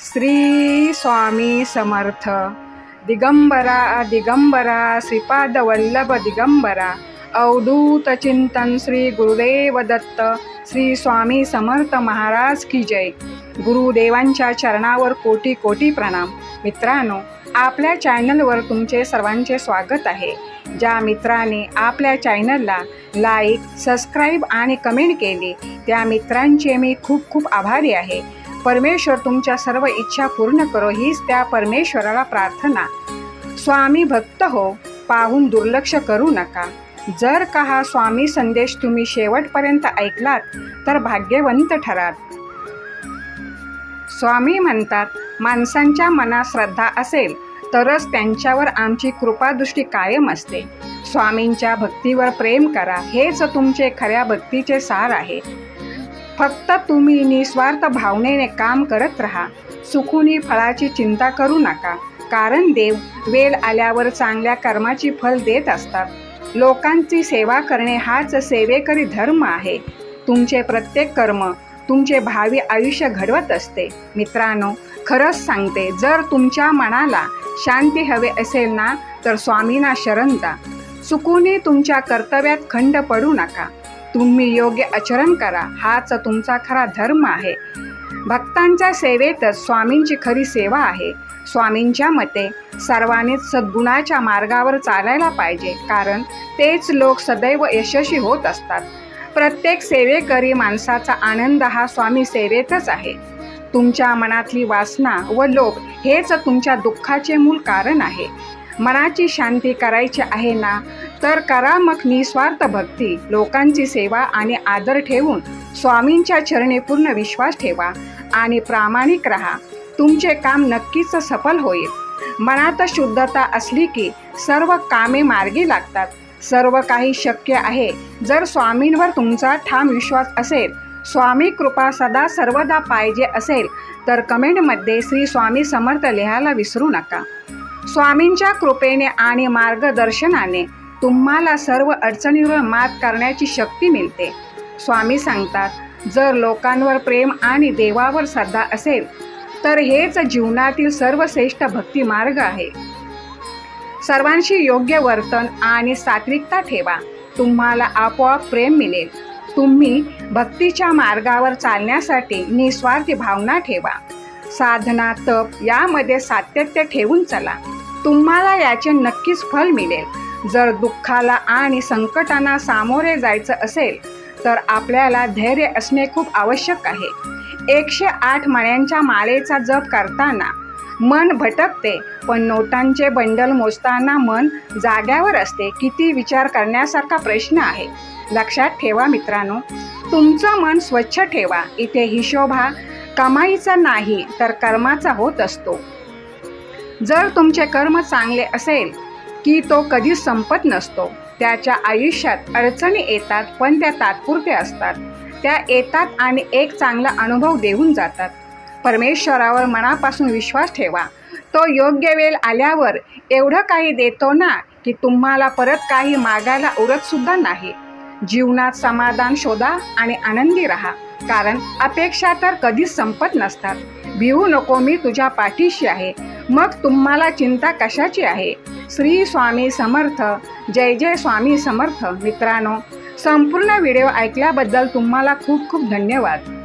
श्री स्वामी समर्थ. दिगंबरा दिगंबरा श्रीपाद वल्लभ दिगंबरा. अवधूत चिंतन श्री गुरुदेव दत्त. श्री स्वामी समर्थ महाराज की जय. गुरुदेवांच्या चरणावर कोटी कोटी प्रणाम. मित्रांनो आपल्या चॅनलवर तुमचे सर्वांचे स्वागत आहे. ज्या मित्राने आपल्या चॅनलला लाईक सबस्क्राईब आणि कमेंट केली त्या मित्रांचे मी खूप खूप आभारी आहे. परमेश्वर तुमच्या सर्व इच्छा पूर्ण करो हीच त्या परमेश्वराला प्रार्थना. स्वामी भक्त हो पाहून दुर्लक्ष करू नका. जर का हा स्वामी संदेश तुम्ही शेवटपर्यंत ऐकलात तर भाग्यवंत ठराल. स्वामी म्हणतात माणसांच्या मनात श्रद्धा असेल तरच त्यांच्यावर आमची कृपादृष्टी कायम असते. स्वामींच्या भक्तीवर प्रेम करा हेच तुमचे खऱ्या भक्तीचे सार आहे. फक्त तुम्ही निस्वार्थ भावनेने काम करत राहा. सुखुनी फळाची चिंता करू नका कारण देव वेळ आल्यावर चांगल्या कर्माची फल देत असतात. लोकांची सेवा करणे हाच सेवेकरी धर्म आहे. तुमचे प्रत्येक कर्म तुमचे भावी आयुष्य घडवत असते. मित्रांनो खरंच सांगते जर तुमच्या मनाला शांती हवे असेल ना तर स्वामींना शरण जा. चुकूनही तुमच्या कर्तव्यात खंड पडू नका. तुम्ही योग्य आचरण करा हाच तुमचा खरा धर्म आहे. भक्तांच्या सेवेतच स्वामींची खरी सेवा आहे. स्वामींच्या मते सर्वांनीच सद्गुणाच्या मार्गावर चालायला पाहिजे कारण तेच लोक सदैव यशस्वी होत असतात. प्रत्येक सेवेकरी माणसाचा आनंद हा स्वामी सेवेतच आहे. तुमच्या मनातली वासना व लोभ हेच तुमच्या दुःखाचे मूळ कारण आहे. मनाची शांती करायची आहे ना? तर करा मग निस्वार्थ भक्ती लोकांची सेवा आणि आदर ठेवून स्वामींच्या चरणी पूर्ण विश्वास ठेवा आणि प्रामाणिक राहा. तुमचे काम नक्कीच सफल होईल. मनात शुद्धता असली की सर्व कामे मार्गी लागतात. सर्व काही शक्य आहे. जर स्वामींवर तुमचा ठाम विश्वास असेल स्वामी कृपा सदा सर्वदा पाहिजे असेल तर कमेंटमध्ये श्री स्वामी समर्थ लिहायला विसरू नका. स्वामींच्या कृपेने आणि मार्गदर्शनाने तुम्हाला सर्व अडचणीवर मात करण्याची शक्ती मिळते. स्वामी सांगतात जर लोकांवर प्रेम आणि देवावर श्रद्धा असेल तर हेच जीवनातील सर्वश्रेष्ठ भक्ती मार्ग आहे. सर्वांशी योग्य वर्तन आणि सात्विकता ठेवा. तुम्हाला आपोआप प्रेम मिळेल. तुम्ही भक्तीच्या मार्गावर चालण्यासाठी निस्वार्थी भावना ठेवा. साधना तप यामध्ये सातत्य ठेवून चला. तुम्हाला याचे नक्कीच फल मिळेल. जर दुःखाला आणि संकटांना सामोरे जायचं असेल तर आपल्याला धैर्य असणे खूप आवश्यक आहे. एकशे आठ मण्यांच्या माळेचा जप करताना मन भटकते पण नोटांचे बंडल मोजताना मन जाग्यावर असते किती विचार करण्यासारखा प्रश्न आहे. लक्षात ठेवा मित्रांनो तुमचं मन स्वच्छ ठेवा इथे हिशोभा कमाईचा नाही तर कर्माचा होत असतो. जर तुमचे कर्म चांगले असेल की तो कधीच संपत नसतो त्याच्या आयुष्यात अडचणी येतात पण त्या तात्पुरत्या असतात. त्या येतात आणि एक चांगला अनुभव देऊन जातात. परमेश्वरावर मनापासून विश्वास ठेवा. तो योग्य वेळ आल्यावर एवढं काही देतो ना की तुम्हाला परत काही मागायला उरतसुद्धा नाही. जीवनात समाधान शोधा आणि आनंदी राहा कारण अपेक्षा तर कधीच संपत नसतात. भिवू नको मी तुझ्या पाठीशी आहे. मग तुम्हाला चिंता कशाची आहे? श्री स्वामी समर्थ. जय जय स्वामी समर्थ. मित्रांनो संपूर्ण व्हिडिओ ऐकल्याबद्दल तुम्हाला खूप खूप धन्यवाद.